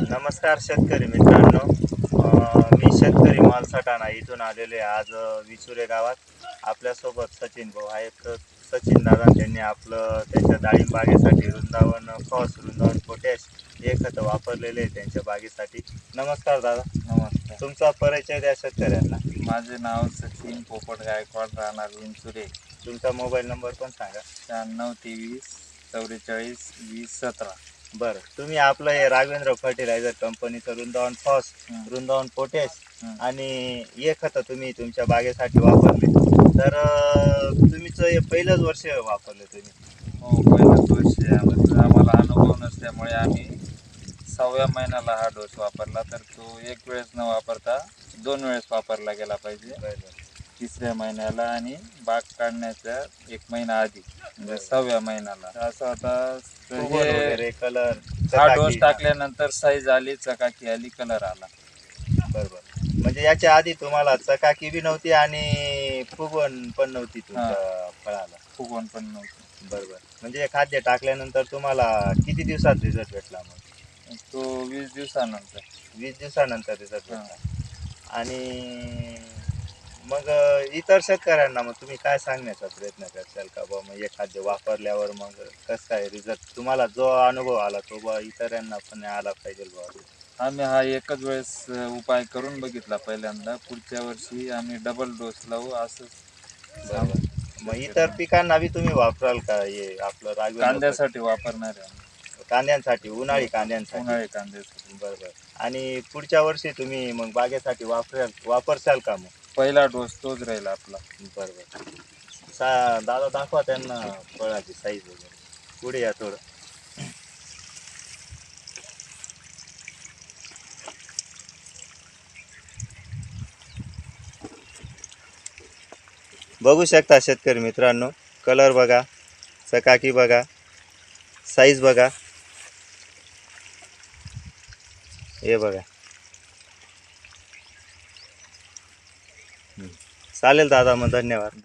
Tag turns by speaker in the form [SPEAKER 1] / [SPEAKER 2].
[SPEAKER 1] नमस्कार शेतकरी मित्रांनो. मी शेतकरी माल सटाणा इथून आलेले आज विचुरे गावात. आपल्यासोबत सचिन भाऊ आहेत. सचिन दादा त्यांनी आपलं त्यांच्या डाळिंब बागेसाठी वृंदावन फॉस वृंदावन पोटॅश हे खतं वापरलेले आहे त्यांच्या बागेसाठी. नमस्कार दादा.
[SPEAKER 2] नमस्कार.
[SPEAKER 1] तुमचा परिचय द्या शेतकऱ्यांना.
[SPEAKER 2] माझे नाव सचिन पोपट गायकवाड राहणार विंचुरे.
[SPEAKER 1] तुमचा मोबाईल नंबर पण सांगा.
[SPEAKER 2] शहाण्णव तेवीस चौवेचाळीस वीस सतरा.
[SPEAKER 1] बरं. तुम्ही आपलं हे राघवेंद्र फर्टिलायझर कंपनीचं वृंदावन फॉस. वृंदावन पोटॅश
[SPEAKER 2] हं.
[SPEAKER 1] आणि हे खतं तुम्ही तुमच्या बागेसाठी वापरले. तर तुम्हीच हे पहिलंच वर्ष वापरले तुम्ही.
[SPEAKER 2] हो पहिलंच वर्ष आहे. आम्हाला आम्हाला अनुभव नसल्यामुळे आम्ही सहाव्या महिन्याला हा डोस वापरला. तर तो एक वेळेस न वापरता दोन वेळेस वापरला गेला पाहिजे. तिसऱ्या महिन्याला आणि बाग काढण्याच्या एक महिना आधी म्हणजे सहाव्या महिन्याला. असं आता हे
[SPEAKER 1] कलर
[SPEAKER 2] हा डोस टाकल्यानंतर साईज आली चकाकी आली कलर आला.
[SPEAKER 1] बरोबर. म्हणजे याच्या आधी तुम्हाला चकाकी बी नव्हती आणि फुगवण पण नव्हती तुमच्या फळाला.
[SPEAKER 2] फुगवण पण नव्हतं.
[SPEAKER 1] बरोबर. म्हणजे खाद्य टाकल्यानंतर तुम्हाला किती दिवसात रिझल्ट भेटला मग?
[SPEAKER 2] तो वीस दिवसानंतर.
[SPEAKER 1] वीस दिवसानंतर रिझल्ट. भेटला. आणि मग इतर शेतकऱ्यांना मग तुम्ही काय सांगण्याचा प्रयत्न करशाल का? बा मग हे खाद्य वापरल्यावर मग कसं काय रिझल्ट तुम्हाला जो अनुभव आला तो बा इतरांना पण आला पाहिजे बा.
[SPEAKER 2] आम्ही हा एकच वेळेस उपाय करून बघितला पहिल्यांदा. पुढच्या वर्षी आम्ही डबल डोस लावू असं
[SPEAKER 1] बरोबर. मग इतर पिकांना बी तुम्ही वापराल का? हे आपलं रागवेंद्र
[SPEAKER 2] कांद्यासाठी वापरणार आहे आम्ही.
[SPEAKER 1] कांद्यांसाठी उन्हाळी कांद्यांसाठी.
[SPEAKER 2] उन्हाळी कांद्यासाठी.
[SPEAKER 1] बरोबर आणि पुढच्या वर्षी तुम्ही मग बागेसाठी वापराल वापरशाल का मग?
[SPEAKER 2] पहिला डोस तोच राहील आपला.
[SPEAKER 1] बरोबर. सा दादा दाखवा त्यांना फळाची साईज वगैरे. पुढे या थोडं. बघू शकता शेतकरी मित्रांनो कलर बघा चकाकी बघा साईज बघा. हे बघा. चालेल दादा मग धन्यवाद.